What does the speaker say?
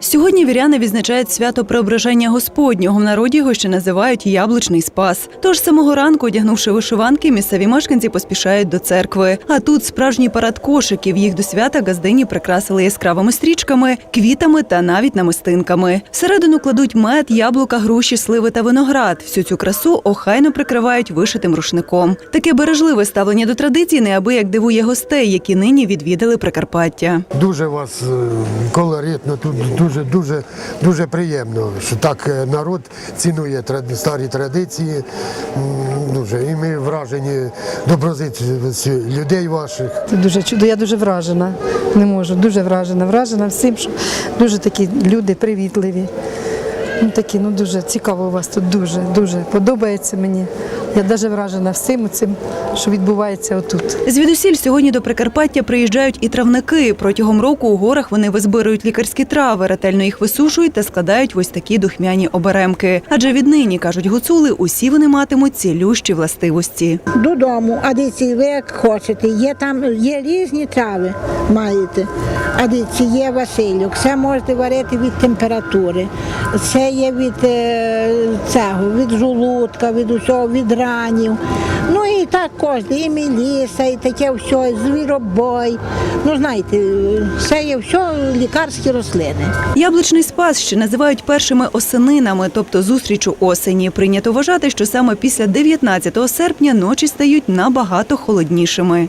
Сьогодні віряни відзначають свято Преображення Господнього. В народі його ще називають Яблучний Спас. Тож самого ранку, одягнувши вишиванки, місцеві мешканці поспішають до церкви. А тут справжній парад кошиків. Їх до свята газдині прикрасили яскравими стрічками, квітами та навіть намистинками. Всередину кладуть мед, яблука, груші, сливи та виноград. Всю цю красу охайно прикривають вишитим рушником. Таке бережливе ставлення до традицій неабияк дивує гостей, які нині відвідали Прикарпаття. Дуже вас е, колоритно, тут дуже, дуже, дуже приємно, що так е, народ цінує старі традиції. Дуже. І ми вражені доброзичливістю людей ваших. Це дуже чудо. Я дуже вражена. Не можу. Дуже вражена. Вражена всім, що дуже такі люди привітливі. Ну, такі, ну дуже цікаво у вас тут. Дуже, дуже подобається мені. Я навіть вражена всім цим, що відбувається отут. Звідусіль сьогодні до Прикарпаття приїжджають і травники. Протягом року у горах вони визбирують лікарські трави, ретельно їх висушують та складають в ось такі духмяні оберемки. Адже віднині кажуть гуцули, усі вони матимуть цілющі властивості. додому, а дивіться, ви як хочете. Є там є різні трави, маєте. А дивіться, є Василюк, це можете варити від температури. Це є від е, цього, від жолудка, від усього, від ранів. Ну і так кожен, і міліса, і таке все, звіробой. Ну знаєте, це є все лікарські рослини. Яблучний спас ще називають першими осенинами, тобто зустріч у осені. Прийнято вважати, що саме після 19 серпня ночі стають набагато холоднішими.